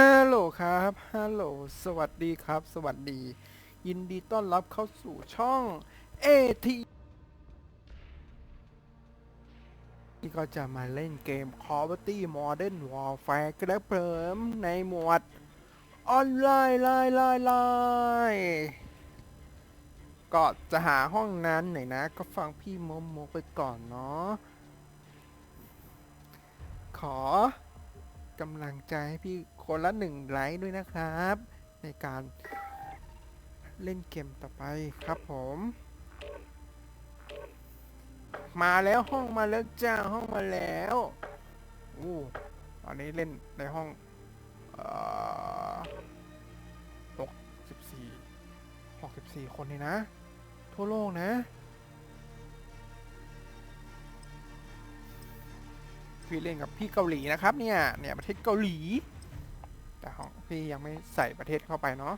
ฮัลโหลครับ ฮัลโหล สวัสดีครับ สวัสดี ยินดีต้อนรับเข้าสู่ช่อง AT นี่ก็จะมาเล่นเกม Call of Duty Modern Warfare กระเพิ่มในหมวด ออนไลน์ไลน์ไลน์ไลน์ก็จะหาห้องนั้นหน่อยนะ ก็ฟังพี่โมโมไปก่อนเนาะ ขอกำลังใจให้พี่ คนละหนึ่งไลค์ด้วยนะครับ ในการเล่นเกมต่อไปครับผม มาแล้วห้องมาแล้วจ้าห้องมาแล้วอู้ตอนนี้เล่นในห้องหกสิบสี่หกสิบสี่คนเลยนะ ทั่วโลกนะพี่เล่นกับพี่เกาหลีนะครับเนี่ย เนี่ยประเทศเกาหลี แต่ของพี่ยังไม่ใส่ประเทศเข้าไปเนาะ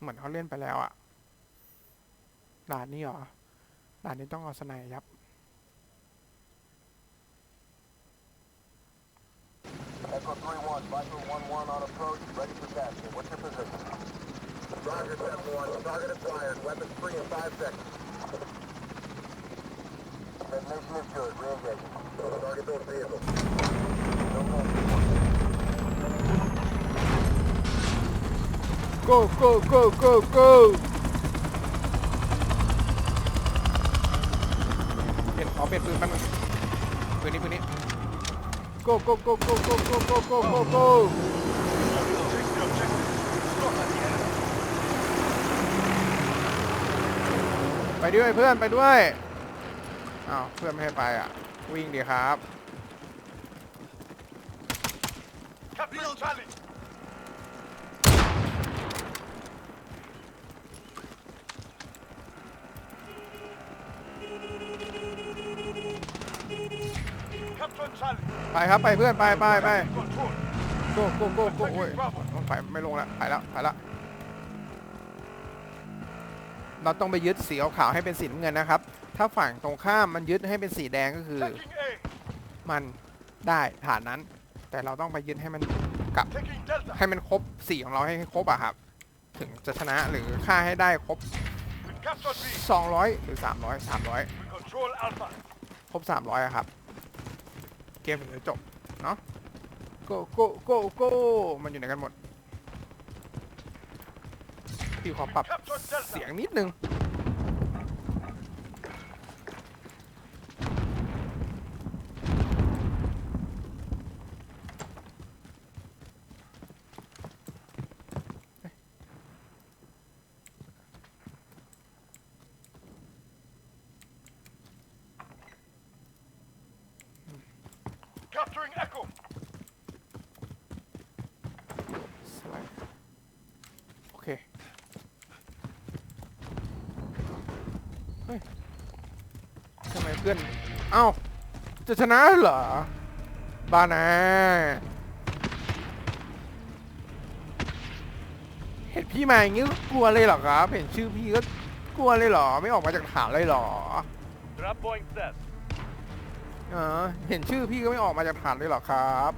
เหมือนเขาเล่นไปแล้วอะด่านนี้เหรอด่านนี้ต้องเอาสไนด์ยับ Echo go go go go go เปลี่ยนขอเปลี่ยนปืนแป๊บนึงปืนนี้ปืนนี้ go go go go go go go go go go ไปด้วยเพื่อนไปด้วย อ้าวเพื่อนไม่ให้ไปอะ วิ่งดีครับ Capital Charlie. Captain Charlie. ไปครับไปเพื่อนไปไปไป Control. โก้โก้โก้โก้โอ้ยไปไม่ลงแล้วไปแล้วไปแล้วเราต้องไปยึดสีขาวๆให้เป็นสีน้ำเงินนะครับ ถ้าฝั่งตรงข้ามมันยึดให้เป็นสีแดงก็คือ Taking A. มันได้ฐานนั้น แต่เราต้องไปยึดให้มันกลับ Taking Delta. ให้มันครบสีของเราให้ครบอะครับ ถึงจะชนะหรือฆ่าให้ได้ครบ We captured B. 200 หรือ 300 300 We control Alpha. ครบ 300อะครับ เกมถึงจะจบ เนาะโกโกโกโกมันอยู่ไหนกันหมด พี่ขอปรับ Captured Delta. เสียงนิดนึง Capturing Echo. สไลด์โอเค เฮ้ยทำไมเพื่อน เอ้า จะชนะเหรอ บ้านะ เห็นพี่มาอย่างงี้ก็กลัวเลยเหรอครับ เห็นชื่อพี่ก็กลัวเลยเหรอ ไม่ออกมาจากฐานเลยเหรอ Drop point set. เออเห็นชื่อพี่ก็ไม่ออกมาจากฐานเลยเหรอครับ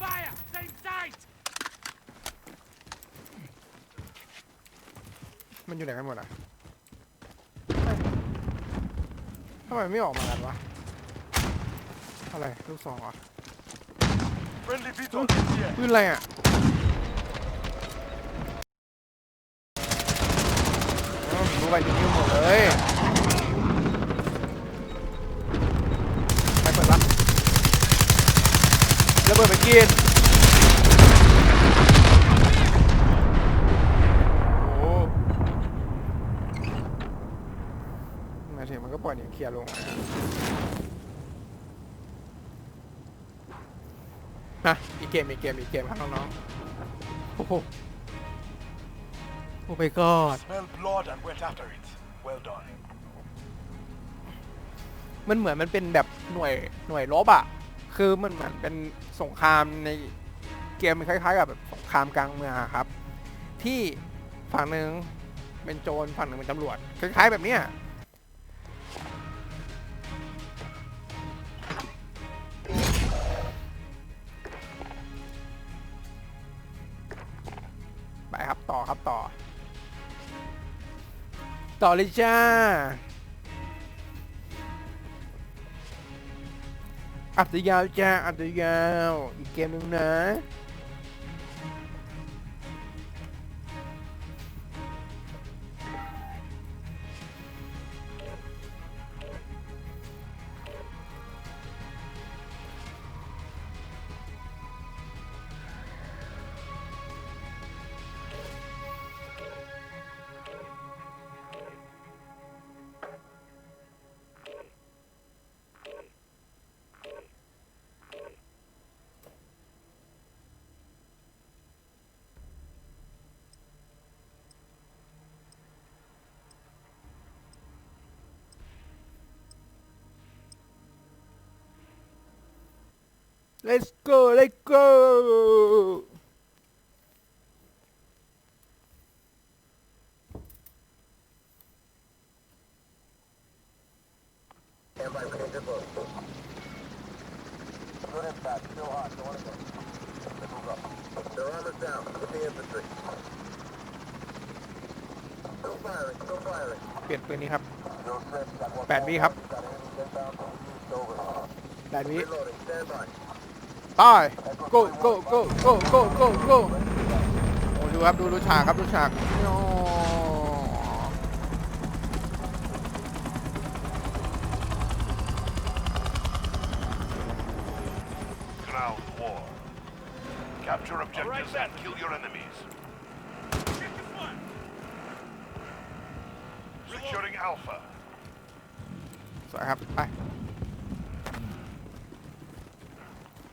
Fire. Same side. มันอยู่ไหนกันหมดอะเฮ้ยทำไมไม่ออกมากันวะ อะไร ลูกซองเหรอ Friendly Vito in here. ปืนอะไรอะอ๋อ รู้ไปนิ้วหมดเลยไปเปิดละระเบิดไปกินโอ้มาถึงมันก็ปล่อยนิวเคลียร์ลงนะนะอีกเกมอีกเกมอีกเกมครับน้องๆโอ้โห โอ้ my god Smell blood and went after it. Well done. มันเหมือนมันเป็นแบบหน่วยหน่วยรบอะคือมันเหมือนเป็นสงครามในเกมมันคล้ายๆกับแบบสงครามกลางเมืองอะครับ ที่ฝั่งหนึ่งเป็นโจรฝั่งหนึ่งเป็นตำรวจคล้ายๆแบบเนี้ยไปครับต่อครับต่อ ต่อเลยจ้า อัดยาวจ้า อัดยาว อีกเกมหนึงนะ Still firing. Still firing. เปลี่ยนปืนนี้ครับ Zero six. Got one แปดวิครับ Got enemies inbound. East over. แปดวิ Reloading. Stand by. ตาย go go go go go go go โอ้ดูครับดูดูฉากครับดูฉากโอ้ Ground war. Capture objectives then. and kill your enemies. Securing Alpha. สวยครับไป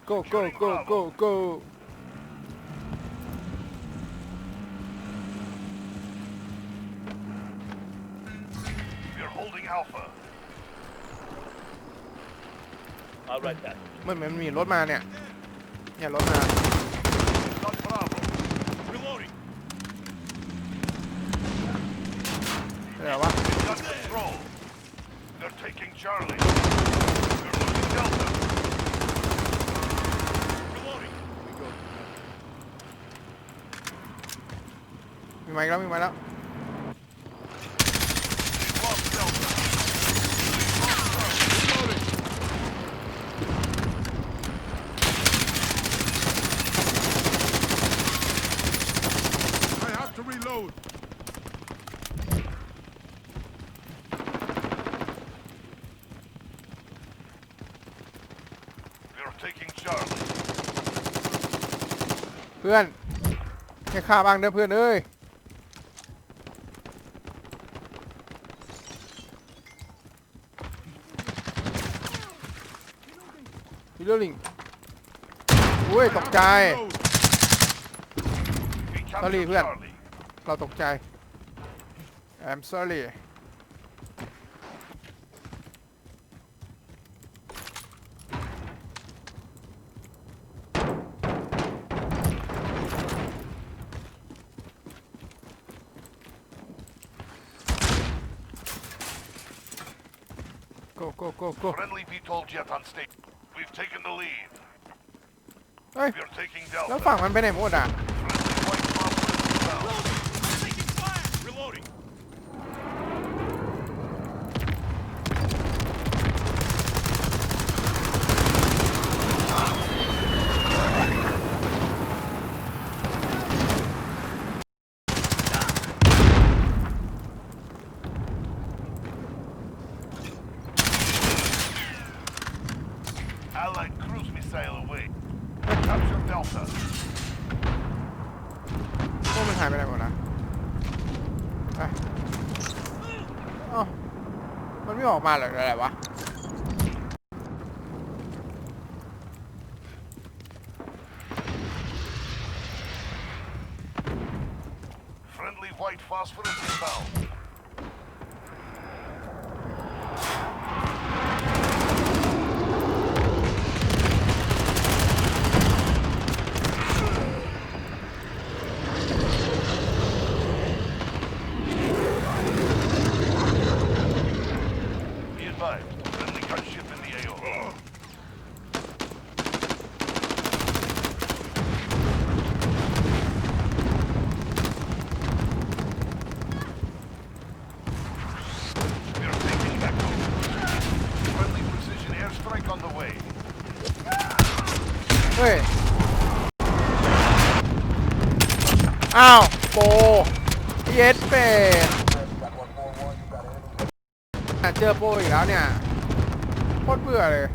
go go go go go We're holding Alpha. I'll write that. เหมันเหมือนมีรถมาเนี่ย เนี่ยรถมา Not Bravo. Reloading. เดี๋ยววะ We've got control. They're taking Charlie. มีไม้แล้วมีไม้แล้ว We've lost Delta. I have to reload. We're taking Charlie. เพื่อนให้ฆ่าบ้างเด้อเพื่อนเอ้ย ฮิโรลิงอุ้ยตกใจ Reload. We captured Charlie, พื่อน Charlie. เราตกใจ I'm sorry โกโกโกโก Friendly VTOL jet on station. We've taken the lead. เฮ้ย We're taking แล้ว Delta. ฝั่งมันไปไหนหมดอ่ะ Cruise missile away. Capture Delta. พวกมันหายไปไหนหมดนะไปเอ้ามันไม่ออกมาเหรออะไรวะ Friendly white phosphorus inbound. อ้าวโปเยสเปดเจอโปอีกแล้วเนี่ยโคตรเบื่อเลย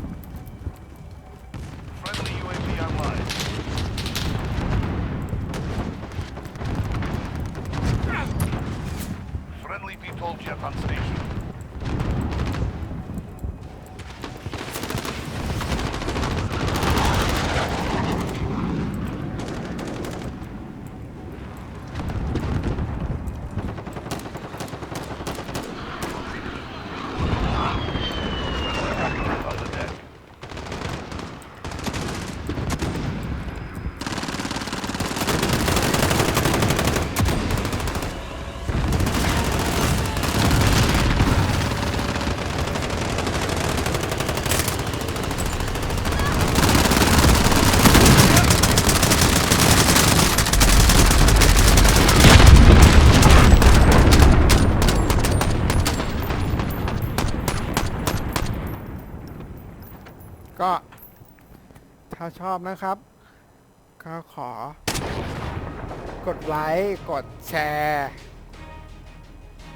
Friendly UAV online VTOL jet on station. 'Friendly on the deck. ก็ ถ้าชอบนะครับ ก็ขอ กดไลค์กดแชร์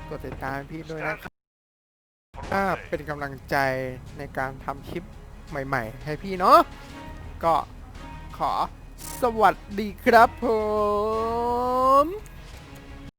กดติดตามพี่ด้วยนะครับถ้าเป็นกำลังใจในการทำคลิปใหม่ ๆ ให้พี่เนาะก็ขอสวัสดีครับผม